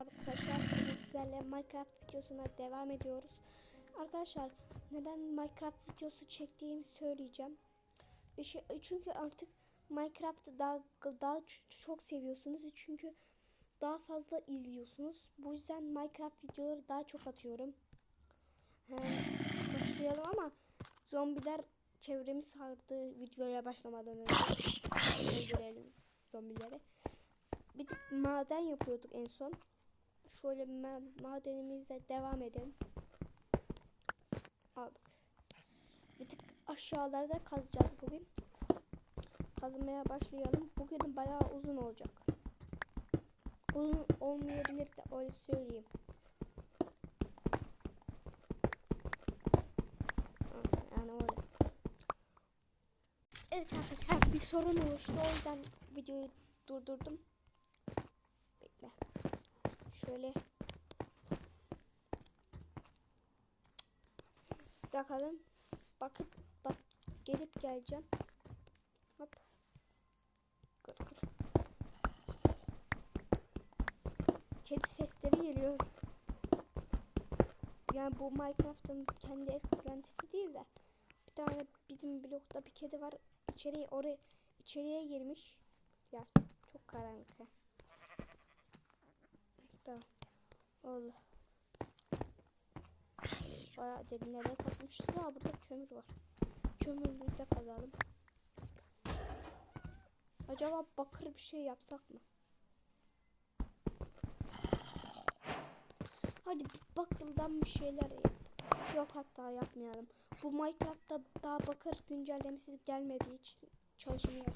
Arkadaşlar bugün sizlerle Minecraft videosuna devam ediyoruz. Arkadaşlar neden Minecraft videosu çektiğimi söyleyeceğim. İşte- Çünkü artık Minecraft'ı daha daha çok seviyorsunuz. Çünkü daha fazla izliyorsunuz. Bu yüzden Minecraft videoları daha çok atıyorum. He, başlayalım ama zombiler çevremi sardı videoya başlamadan önce. Öldürelim zombileri. Bir maden yapıyorduk en son. Şöyle ma- madenimizle devam edelim. Aldık. Bir tık aşağılarda kazacağız bugün. Kazmaya başlayalım. Bugün bayağı uzun olacak. Uzun olmayabilir de öyle söyleyeyim. Yani öyle. Evet arkadaşlar bir sorun oluştu. O yüzden videoyu durdurdum. Şöyle. Bakalım. Bakıp bak gelip geleceğim. Hop. Kır kır. Kedi sesleri geliyor. Yani bu Minecraft'ın kendi eklentisi değil de bir tane bizim blokta bir kedi var. İçeriye oraya içeriye girmiş. Ya çok karanlık. ha. Tamam. Oldu. Bayağı derinlere kazmışız ama burada kömür var. Kömürlüğü de kazalım. Acaba bakır bir şey yapsak mı? Hadi bakırdan bir şeyler yap. Yok hatta yapmayalım. Bu Minecraft'ta daha bakır güncellemesi gelmediği için çalışmıyorum.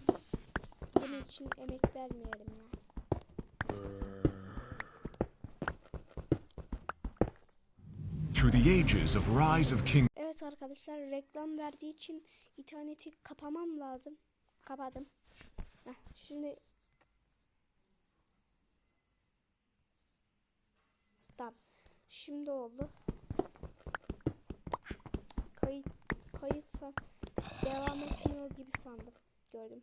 Bunun için emek vermeyelim yani. Evet arkadaşlar reklam verdiği için interneti kapamam lazım. Kapadım. Heh, şimdi Tamam. Şimdi oldu. Kayıt kayıtsa devam etmiyor gibi sandım. Gördüm.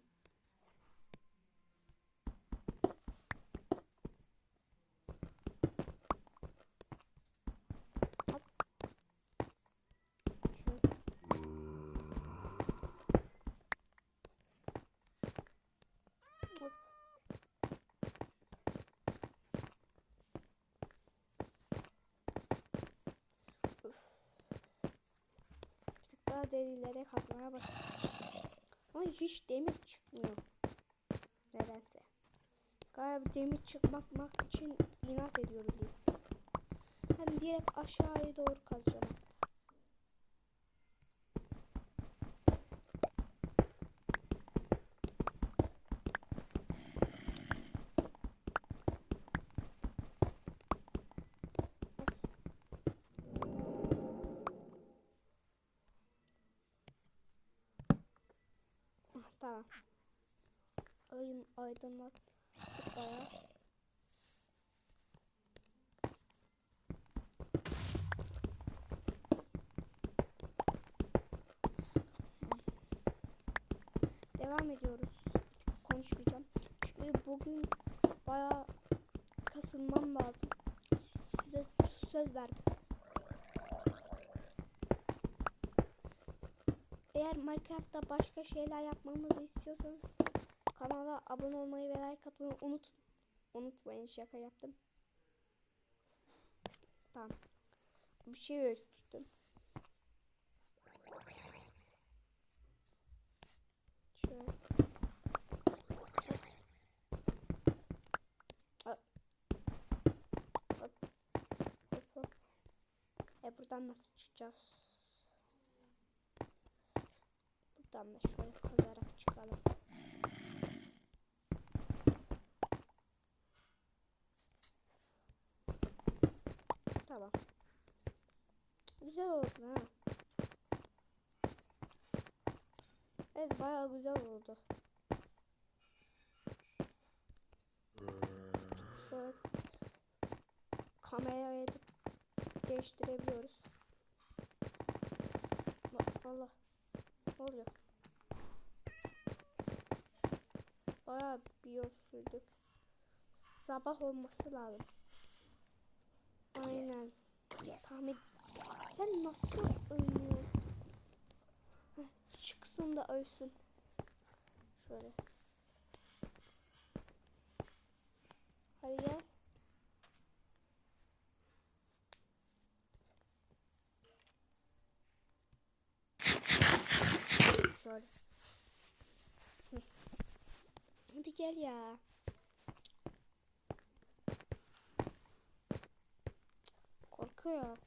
Hop. Şöyle. Hop. Üf. Birazcık daha derinlere kazmaya başladım. Ama hiç demir çıkmıyor. Nedense. Galiba demir çıkmak için inat ediyor bileyim. Ben direkt aşağıya doğru kazacağım. Aydınlattık bayağı. Devam ediyoruz. Konuşmayacağım. Çünkü bugün bayağı kasılmam lazım. Size söz verdim. Eğer Minecraft'ta başka şeyler yapmamızı istiyorsanız kanala abone olmayı ve like atmayı unut unutmayın şaka yaptım. Tamam. Bir şey ölçtüm. E buradan nasıl çıkacağız? Buradan da şöyle kazarak çıkalım. Tamam. Güzel oldu ha. Bayağı güzel oldu. Şöyle kamerayı da değiştirebiliyoruz. Allah. Ne oluyor? Bayağı bir yol sürdük. Sabah olması lazım. Aynen. Tahmin. Sen nasıl ölmüyorsun? Çıksın da ölsün. Şöyle. Hadi gel. Şöyle. Hadi gel ya. Korkuyor.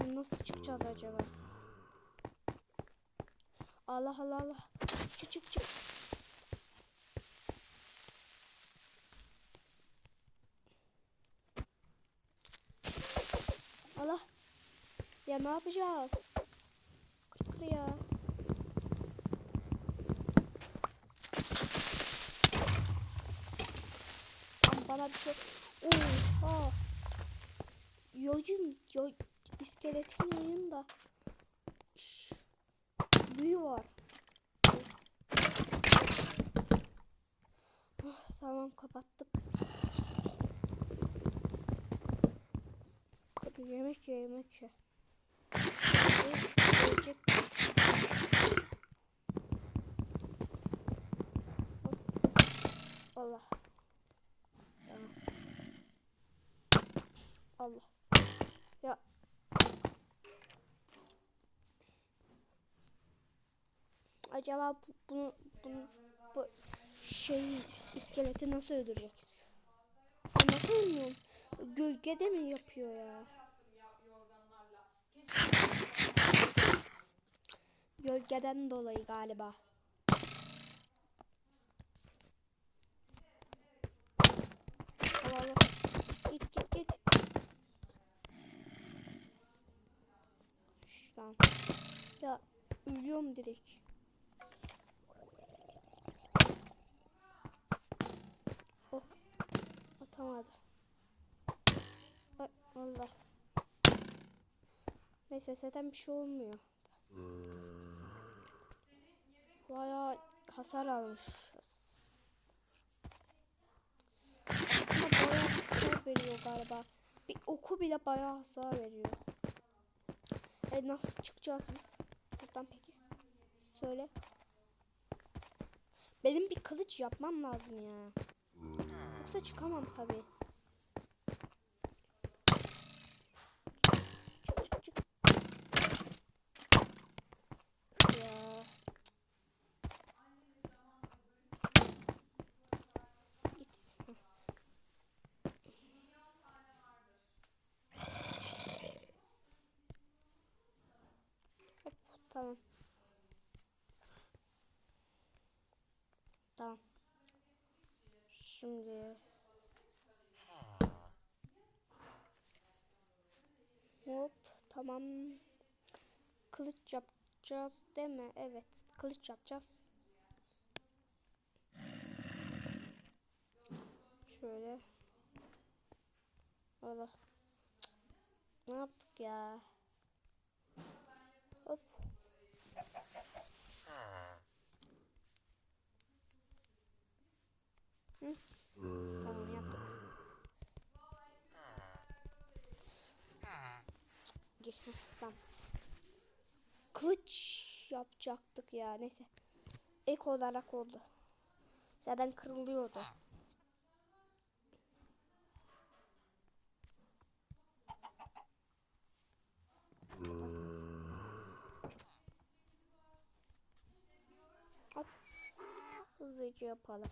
Nasıl çıkacağız acaba? Allah Allah Allah. Çık çık çık. Allah. Ya ne yapacağız? Kır kır ya. Tam bana bir şey... Oha. Yayın, yay, iskeletin yayında Şş, büyü var. Oh, tamam kapattık. Hadi yemek ye yemek ye. Allah. Allah. Ya. Acaba bu, bunu, bunu, bu şey iskeleti nasıl öldüreceğiz? Anlatamıyorum. Gölgede mi yapıyor ya? Gölgeden dolayı galiba. Allah. Git git git. Şuradan. Ya ölüyorum direkt. Oh. Atamadı. Ay, Allah. Neyse zaten bir şey olmuyor. Bayağı hasar almışız. Aslında bayağı hasar veriyor galiba. Bir oku bile bayağı hasar veriyor. E nasıl çıkacağız biz? Buradan peki. Söyle. Benim bir kılıç yapmam lazım ya. Yoksa çıkamam tabi. Çık çık çık. Ya. Git. Heh. Hop, tamam. Tamam. Şimdi Hop tamam. Kılıç yapacağız değil mi? Evet, kılıç yapacağız. Şöyle. Allah. Ne yaptık ya? Hı? Tamam yaptık. Heh, Tamam. Kılıç yapacaktık ya. Neyse. Ek olarak oldu. Zaten kırılıyordu. Hop. Hızlıca yapalım.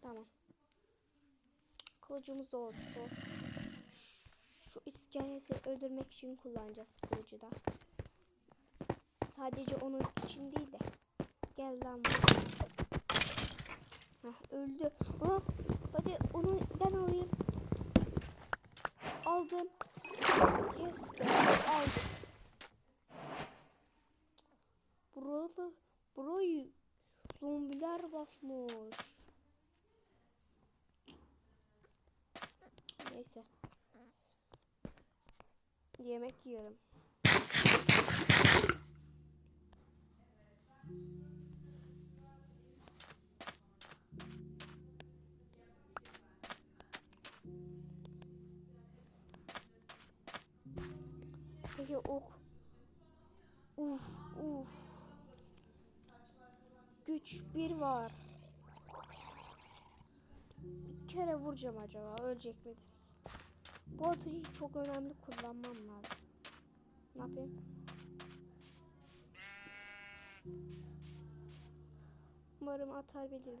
Tamam. Kılıcımız oldu. Şu iskeleti öldürmek için kullanacağız kılıcı da. Sadece onun için değil de. Gel lan. Heh, öldü. Aa, hadi onu ben alayım. Aldım. Yes be aldım. Buralı, burayı zombiler basmış. Neyse. Yemek yiyorum. Peki ok. Uf uf. Güç bir var. Bir kere vuracağım acaba ölecek mi direkt. Bu atıyı çok önemli kullanmam lazım. Ne yapayım? Umarım atabilirim.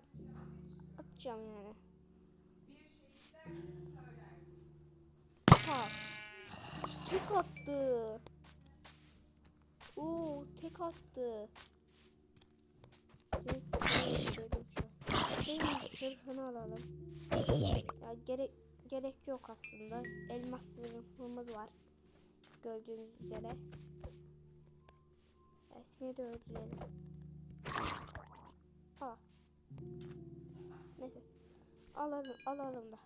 Atacağım yani. Ha. Tek attı. Oo, tek attı. Siz şu. Senin sırhını alalım. Ya gerek gerek yok aslında. Elmas sırrımız var. Gördüğünüz üzere. Seni de öldürelim. Aa. Neyse. Alalım, alalım da.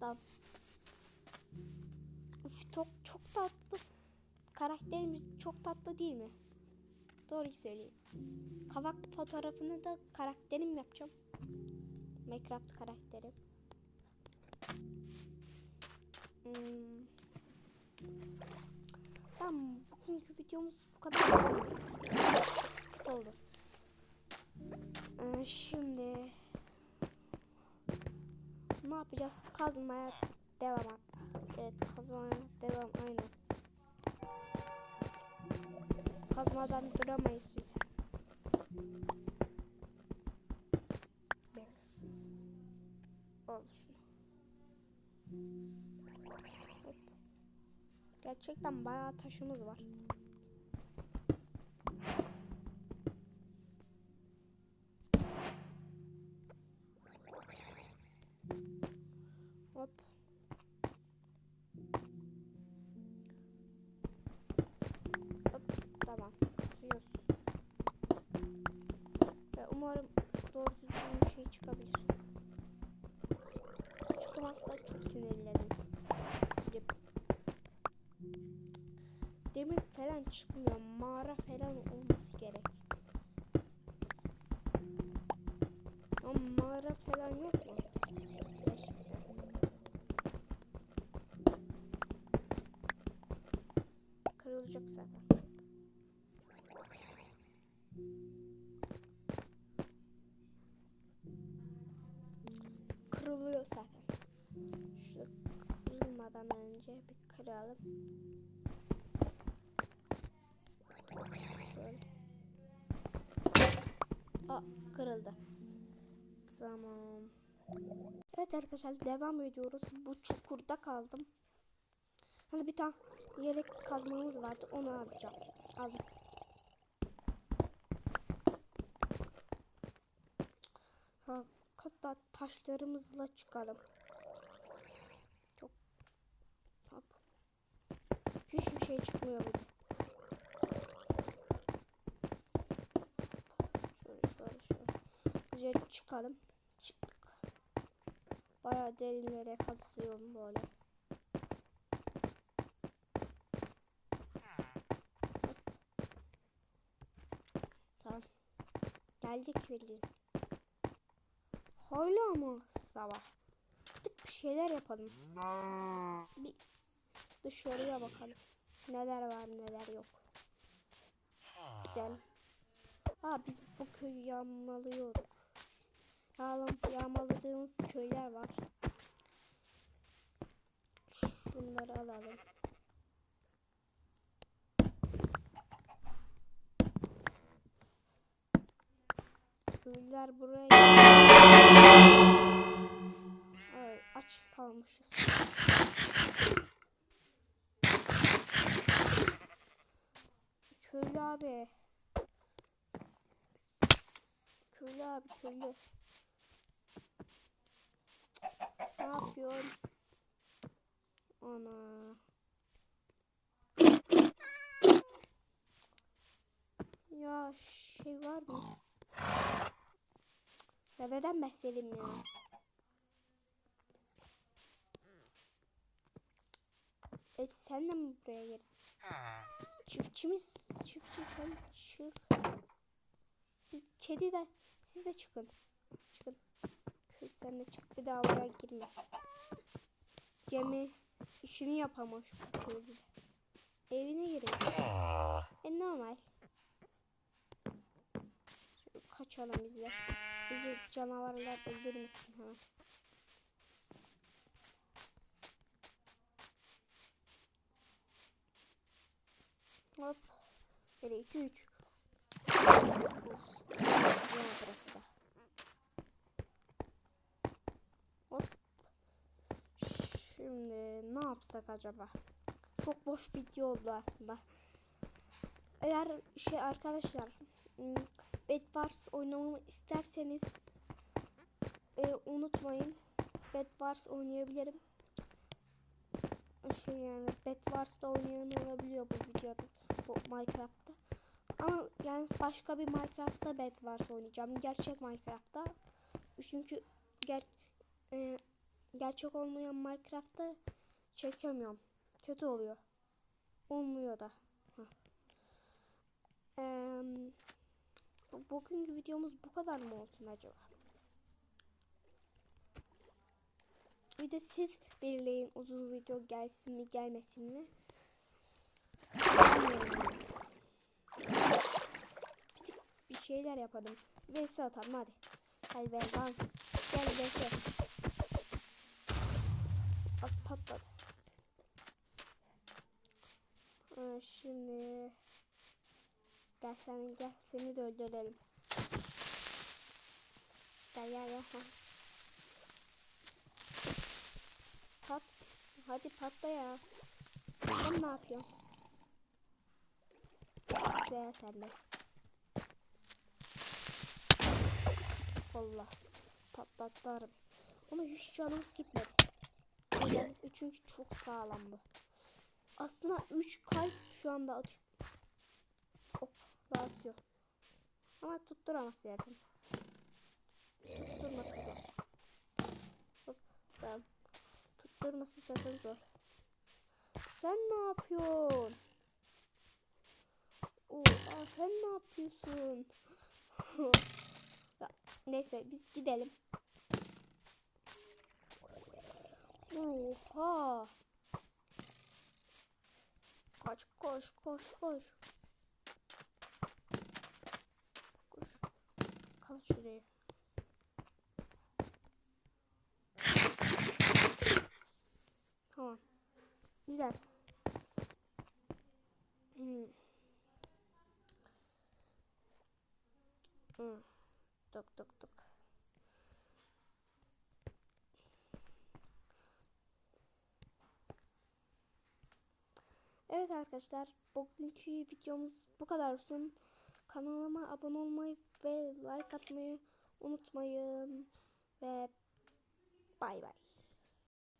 Tamam. Uf, çok çok tatlı. Karakterimiz çok tatlı değil mi? Doğruyu söyleyeyim. Kavak fotoğrafını da karakterim yapacağım. Minecraft karakterim. Hmm. Tamam, bugünkü videomuz bu kadar. Kısa olur. Ee, şimdi ne yapacağız? Kazmaya devam hatta. Evet, kazmaya devam aynen. Kazmadan duramayız biz. Gerçekten bayağı taşımız var. Hop. Hop. Tamam. Suyoruz. Ve umarım doğru düzgün bir şey çıkabilir. Çıkamazsa çok sinirlenirim. Falan çıkmıyor. Mağara falan olması gerek. Ama mağara falan yok mu? Gerçekten. Kırılacak zaten. Kırılıyor zaten. Şu kırılmadan önce bir kıralım. Şöyle. Kırıldı. Tamam. Evet arkadaşlar devam ediyoruz. Bu çukurda kaldım. Hani bir tane yelek kazmamız vardı. Onu alacağım. Aldım. Ha, hatta taşlarımızla çıkalım. Çok hop. Hiçbir şey çıkmıyor bir de. Şöyle şöyle şöyle. Güzel çıkalım. Çıktık. Bayağı derinlere kazıyorum böyle. Tamam. Geldik bildiğin. Hala mı sabah? Gidip bir şeyler yapalım. Bir dışarıya bakalım. Neler var neler yok. Güzel. Aa biz bu köyü yağmalıyorduk. Yağmaladığımız köyler var. Şunları alalım. Köylüler buraya... Ay, aç kalmışız. Köylü abi. Köylü abi köylü. Ne yapıyorsun? Ana. Ya şey var mı? Ya neden bahsedeyim ya? E sen de mi buraya geldin? Çiftçimiz, çiftçi sen çık. Siz kedi de, siz de çıkın. Çıkın. Sen de çık bir daha buraya girme. Gemi işini yapamaz şu köylü. Evine giriyor. E normal. Şöyle kaçalım biz de. Bizi canavarlar öldürmesin hemen. Hop. 1 2 3. Yine burası da. Hop. Şimdi ne yapsak acaba? Çok boş video oldu aslında. Eğer şey arkadaşlar hmm, Bed Wars oynamamı isterseniz e, unutmayın. Bed Wars oynayabilirim. Şey yani Bed Wars'ta oynayan olabiliyor bu videoda bu Minecraft'ta. Ama yani başka bir Minecraft'ta Bed Wars oynayacağım. Gerçek Minecraft'ta. Çünkü ger e, gerçek olmayan Minecraft'ta çekemiyorum. Kötü oluyor. Olmuyor da. Heh. Bu- bugünkü videomuz bu kadar mı olsun acaba? Bir de siz belirleyin uzun video gelsin mi gelmesin mi? Bir, bir şeyler yapalım. Vs atalım hadi. Hadi ver. Gel vs. Patladı. Ha, şimdi gel sen gel seni de öldürelim. Gel gel gel. Pat. Hadi patla ya. Sen ne yapıyorsun? Güzel sen de. Allah. Patlattı harbi. Ama hiç canımız gitmedi. Neden? Çünkü çok sağlam bu. Aslında 3 kalp şu anda atıyor. Hop dağıtıyor. Ama tutturamaz zaten. Tutturması zor. Hop tamam. Tutturması zaten zor. Sen ne yapıyorsun? Oo, aa, sen ne yapıyorsun? Ya, Neyse biz gidelim. Oha. Kaç koş koş koş. Koş. Kapat şurayı. Tamam. Güzel. Hmm. Hmm. Tık tık tık. Evet arkadaşlar bugünkü videomuz bu kadar olsun. Kanalıma abone olmayı ve like atmayı unutmayın. Ve bay bay.